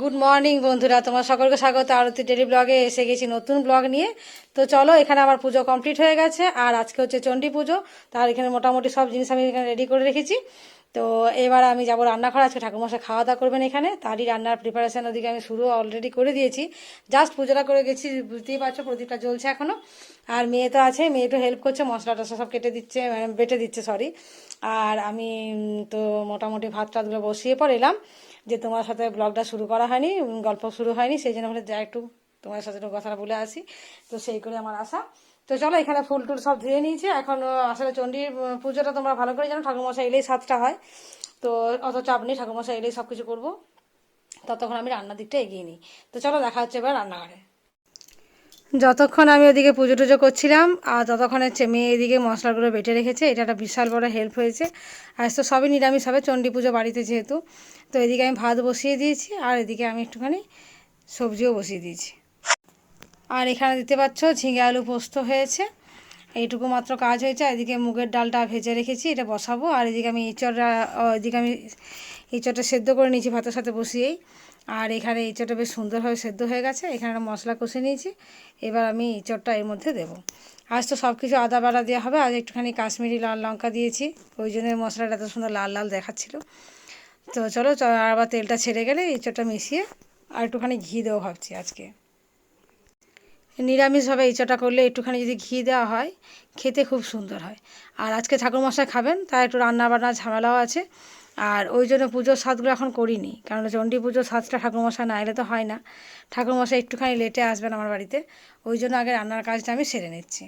Good morning বন্ধুরা। তোমার সকলকে স্বাগত। আরতি ডেলি ব্লগে এসে গেছি নতুন ব্লগ নিয়ে। তো চলো, এখানে আমার পুজো কমপ্লিট হয়ে গেছে। আর আজকে হচ্ছে চণ্ডী পুজো। তার এখানে মোটামুটি সব জিনিস আমি এখানে রেডি করে রেখেছি। তো এবার আমি যাব রান্নাঘর। আজকে ঠাকুরমশাই খাওয়া দাওয়া করবেন এখানে। তারই রান্নার প্রিপারেশান ওদিকে আমি শুরু অলরেডি করে দিয়েছি। জাস্ট পুজোটা করে গেছি, বুঝতেই পারছ, প্রদীপটা জ্বলছে এখনও আর মেয়ে তো আছে, মেয়ে একটু হেল্প করছে, মশলা টসলা সব কেটে দিচ্ছে মানে বেটে দিচ্ছে সরি আর আমি তো মোটামুটি ভাত টাতগুলো বসিয়ে পর এলাম। যে তোমার সাথে ব্লগটা শুরু করা হয়নি গল্প শুরু হয়নি, সেই জন্য বলে যা একটু তোমার সাথে একটু কথাটা বলে আসি। তো সেই করে আমার আশা। তো চলো এখানে ফুল টুল সব ধুয়ে নিয়েছে। এখন আসলে চণ্ডীর পুজোটা তোমরা ভালো করে জানো, ঠাকুরমশাই এলেই সাতটা হয়। তো অত চাপ নেই, ঠাকুরমশাই এলেই সব কিছু করব। ততক্ষণ আমি রান্নার দিকটা এগিয়ে নিই। তো চলো দেখা হচ্ছে এবার রান্নাঘরে। যতক্ষণ আমি ওদিকে পুজো টুজো করছিলাম, আর ততক্ষণ মেয়ে এদিকে মশলাগুলো বেটে রেখেছে, এটা একটা বিশাল বড় হেল্প হয়েছে। আজ তো সবই নিরামিষ হবে, চণ্ডী পুজো বাড়িতে যেহেতু। তো এদিকে আমি ভাত বসিয়ে দিয়েছি, আর এদিকে আমি একটুখানি সবজিও বসিয়ে দিয়েছি। আর এখানে দিতে পারছ ঝিঙে আলু পোস্ত হয়েছে। এইটুকু মাত্র কাজ হয়েছে এদিকে মুগের ডালটা ভেজে রেখেছি, এটা বসাবো। আর এদিকে আমি ইঁচড়টা এদিকে আমি ইঁচড়টা সেদ্ধ করে নিয়েছি ভাতের সাথে বসিয়েই। আর এখানে ইঁচড়টা বেশ সুন্দরভাবে সেদ্ধ হয়ে গেছে। এখানে মশলা কষে নিয়েছি। এবার আমি ইঁচড়টা এর মধ্যে দেবো। আজ তো সব কিছু আদা বাড়া দেওয়া হবে। আজ একটুখানি কাশ্মীরি লাল লঙ্কা দিয়েছি। ওই জন্য মশলাটা এত সুন্দর লাল লাল দেখাচ্ছিল। তো চলো আবার তেলটা ছেড়ে গেলে ইঁচড়টা মিশিয়ে আর একটুখানি ঘি দেবো ভাবছি আজকে। নিরামিষভাবে ইঁচড়টা করলে একটুখানি যদি ঘি দেওয়া হয়, খেতে খুব সুন্দর হয়। আর আজকে ঠাকুরমশাই খাবেন, তাই একটু রান্না বান্না ঝামেলাও আছে। আর ওই জন্য পুজোর সাজগুলো এখন করিনি। কারণ চণ্ডী পুজোর সাজটা ঠাকুরমশাই না এলে তো হয় না। ঠাকুরমশাই একটুখানি লেটে আসবেন আমার বাড়িতে। ওই জন্য আগে রান্নার কাজটা আমি সেরে নিচ্ছি।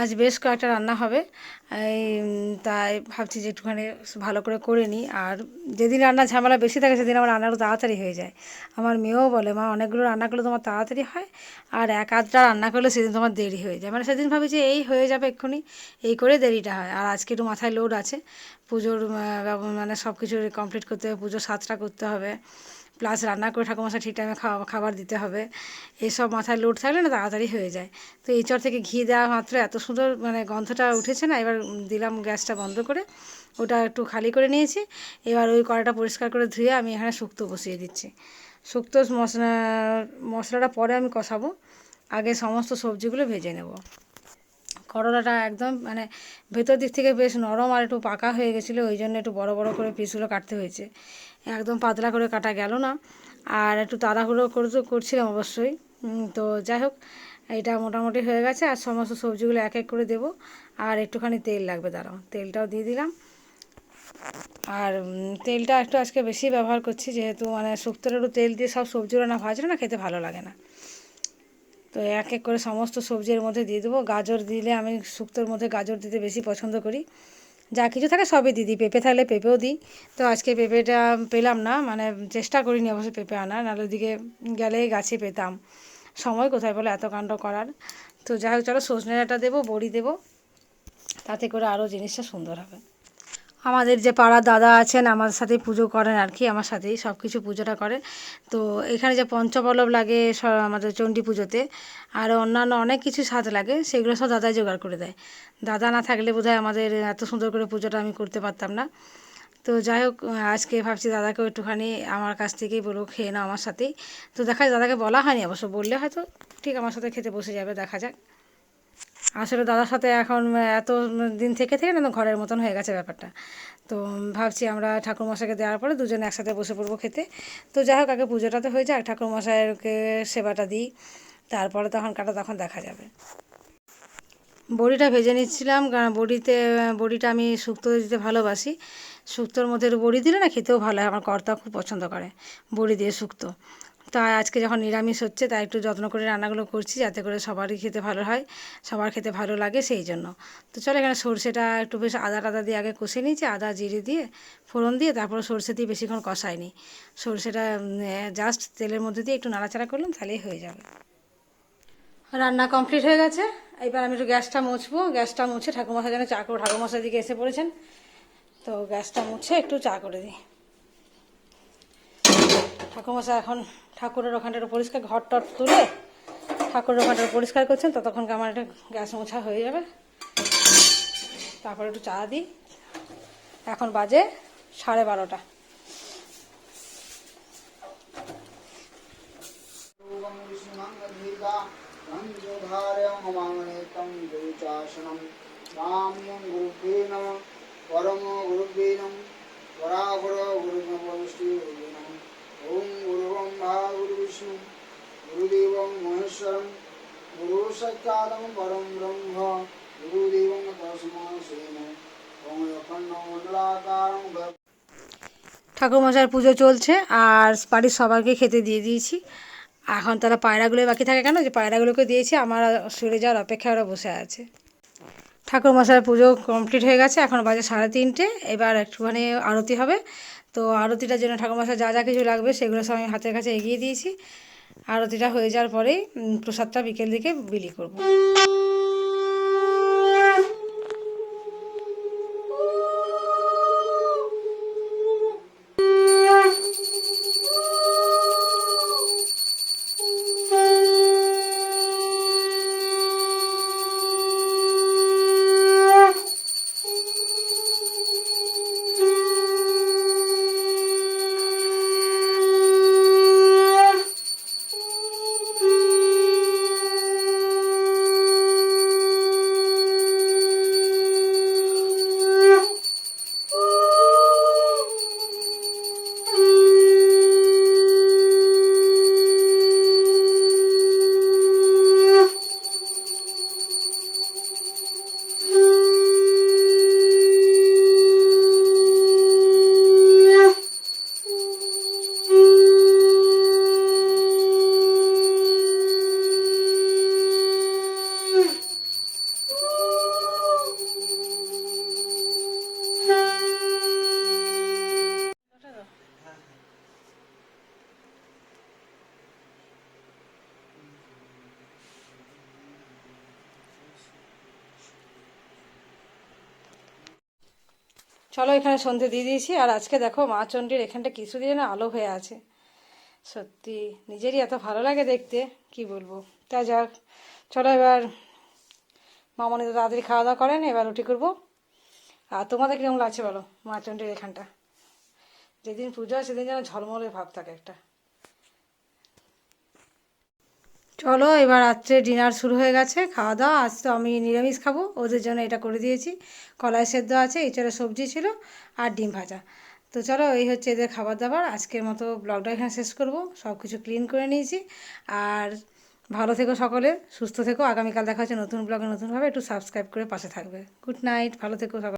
আজ বেশ কয়েকটা রান্না হবে। তাই ভাবছি যে একটুখানি ভালো করে করে নিই। আর যেদিন রান্না ঝামেলা বেশি থাকে, সেদিন আমার রান্নাগুলো তাড়াতাড়ি হয়ে যায়। আমার মেয়েও বলে, মা, অনেকগুলো রান্না করলে তোমার তাড়াতাড়ি হয় আর এক আধটা রান্না করলে সেদিন তোমার দেরি হয়ে যায়। মানে সেদিন ভাবি যে এই হয়ে যাবে এক্ষুনি, এই করে দেরিটা হয়। আর আজকে একটু মাথায় লোড আছে। পুজোর মানে সব কিছু কমপ্লিট করতে হবে, পুজোর সাতটা করতে হবে। প্লাস রান্না করে ঠাকুরমশাই ঠিক টাইমে খাওয়া, খাবার দিতে হবে। এইসব মাথায় লোড থাকলে না তাড়াতাড়ি হয়ে যায়। তো এই চর থেকে ঘি দেওয়া মাত্র এত সুন্দর মানে গন্ধটা উঠেছে না, এবার দিলাম গ্যাসটা বন্ধ করে। ওটা একটু খালি করে নিয়েছি। এবার ওই কড়াটা পরিষ্কার করে ধুয়ে আমি এখানে শুক্তো বসিয়ে দিচ্ছি। শুক্তো মশলা, মশলাটা পরে আমি কষাবো। আগে সমস্ত সবজিগুলো ভেজে নেব। করলাটা একদম মানে ভেতর দিক থেকে বেশ নরম আর একটু পাকা হয়ে গেছিল, ওই জন্য একটু বড় বড় করে পিসগুলো কাটতে হয়েছে। একদম পাতলা করে কাটা গেল না। আর একটু তাড়াহুড়ো করে তো করছিলাম অবশ্যই। তো যাই হোক, এটা মোটামুটি হয়ে গেছে। আর সমস্ত সবজিগুলো এক এক করে দেবো। আর একটুখানি তেল লাগবে, দাঁড়াও। তেলটাও দিয়ে দিলাম। আর তেলটা একটু আজকে বেশি ব্যবহার করছি, যেহেতু মানে শুক্তোর একটু তেল দিয়ে সব সবজিগুলো না ভাজলে না খেতে ভালো লাগে না। তো এক এক করে সমস্ত সবজির মধ্যে দিয়ে দেবো। গাজর দিলে আমি শুক্তোর মধ্যে গাজর দিতে বেশি পছন্দ করি। যা কিছু থাকে সবই দিই। পেঁপে থাকলে পেঁপেও দিই। তো আজকে পেঁপেটা পেলাম না মানে চেষ্টা করিনি অবশ্যই পেঁপে আনার। নাহলে ওদিকে গেলে গাছে পেতাম। সময় কোথায় বলে, এত কাণ্ড করার। তো যাই হোক, চলো সজনে ডাঁটা দেবো, বড়ি দেবো। তাতে করে আরও জিনিসটা সুন্দর হবে। আমাদের যে পাড়ার দাদা আছেন, আমার সাথে পুজো করেন আর কি, আমার সাথেই সব কিছু পুজোটা করে তো এখানে যে পঞ্চপল্লব লাগে আমাদের চণ্ডী পুজোতে, আর অন্যান্য অনেক কিছু স্বাদ লাগে, সেগুলো সব দাদাই জোগাড় করে দেয়। দাদা না থাকলে বোধহয় আমাদের এত সুন্দর করে পুজোটা আমি করতে পারতাম না। তো যাই হোক, আজকে ভাবছি দাদাকেও একটুখানি আমার কাছ থেকেই বলব খেয়ে নাও আমার সাথেই। তো দেখা যায় দাদাকে বলা হয়নি অবশ্য, বললে হয়তো ঠিক আমার সাথে খেতে বসে যাবে, দেখা যাক। আসলে দাদার সাথে এখন এত দিন থেকে থেকে না, ঘরের মতন হয়ে গেছে ব্যাপারটা। তো ভাবছি আমরা ঠাকুরমশাইকে দেওয়ার পরে দুজনে একসাথে বসে পড়ব খেতে। তো যাই হোক, আগে পুজোটাতে হয়ে যাক, ঠাকুরমশাইকে সেবাটা দিই। তারপরে তখন কাটা তখন দেখা যাবে। বড়িটা ভেজে নিচ্ছিলাম, কারণ বড়িতে, বড়িটা আমি শুক্তো দিতে ভালোবাসি। শুক্তোর মধ্যে বড়ি দিলে না খেতেও ভালো হয়, আমার কর্তা খুব পছন্দ করে বড়ি দিয়ে শুক্তো। তাই আজকে যখন নিরামিষ হচ্ছে, তাই একটু যত্ন করে রান্নাগুলো করছি যাতে করে সবারই খেতে ভালো হয়, সবার খেতে ভালো লাগে সেই জন্য। তো চলো এখানে সর্ষেটা একটু বেশ আদা টাদা দিয়ে আগে কষে নিয়েছি, আদা, জিরে দিয়ে ফোড়ন দিয়ে তারপর সর্ষে দিয়ে বেশিক্ষণ কষাইনি। সর্ষেটা জাস্ট তেলের মধ্যে দিয়ে একটু নাড়াচাড়া করলাম, তাহলেই হয়ে যাবে। রান্না কমপ্লিট হয়ে গেছে। এবার আমি একটু গ্যাসটা মুছবো। গ্যাসটা মুছে ঠাকুরমশাই যেন চা করব ঠাকুরমশাই দিকে এসে পড়েছেন। তো গ্যাসটা মুছে একটু চা করে দিই। ঠাকুরমশাই এখন ঠাকুরের ওখানটা পরিষ্কার ঘর টর তুলে ঠাকুরের ওখানটা পরিষ্কার করছেন ততক্ষণকে আমার একটা গ্যাস মোছা হয়ে যাবে। তারপরে একটু চা দিই। এখন বাজে সাড়ে বারোটা। পরম গুরুবীন পরাগুর গুরু ওম গুরুবং মহাগুরুবিষ্ণু গুরুদেবং মহেশ্বরম গুরু সাক্ষাৎ পরম ব্রহ্ম গুরুদেবং তসমসেন ঠাকুরমশার পুজো চলছে, আর বাড়ির সবাইকে খেতে দিয়ে দিয়েছি। এখন তারা পায়রাগুলো বাকি থাকে কেন? যে পায়রাগুলোকে দিয়েছি, আমার সরে যাওয়ার অপেক্ষা ওরা বসে আছে। ঠাকুরমশাইয়ের পুজো কমপ্লিট হয়ে গেছে, এখন বাজে সাড়ে তিনটে, এবার একটুখানি আরতি হবে। তো আরতিটার জন্য ঠাকুরমশাই যা যা কিছু লাগবে সেগুলো সব আমি হাতের কাছে এগিয়ে দিয়েছি। আরতিটা হয়ে যাওয়ার পরেই প্রসাদটা বিকেল দিকে বিলি করব। চলো এখানে সন্ধে দিয়ে দিয়েছি, আর আজকে দেখো মা চণ্ডীর এখানটা কিছু দিয়ে না আলো হয়ে আছে। সত্যি, নিজেরই এত ভালো লাগে দেখতে, কি বলব? তা যাক, চলো এবার মামনি তো তাড়াতাড়ি খাওয়া দাওয়া করেন এবার রুটি করব। আর তোমাদের কীরকম লাগছে বলো মা চণ্ডীর এখানটা? যেদিন পুজো হয় সেদিন যেন ঝলমলে ভাব থাকে একটা। চলো, এবার রাত্রে ডিনার শুরু হয়ে গেছে, খাওয়া দাওয়া, আজ তো আমি নিরামিষ খাব, ওদের জন্য এটা করে দিয়েছি। কলাই সেদ্ধ আছে এছাড়া সবজি ছিল আর ডিম ভাজা। তো চলো, এই হচ্ছে এদের খাবার দাবার আজকের মতো ব্লগটা এখানে শেষ করব সব কিছু ক্লিন করে নিয়েছি। আর ভালো থেকো সকলে, সুস্থ থেকো, আগামীকাল দেখা হচ্ছে নতুন ব্লগে নতুনভাবে, একটু সাবস্ক্রাইব করে পাশে থাকবে। গুড নাইট ভালো থেকো সকলে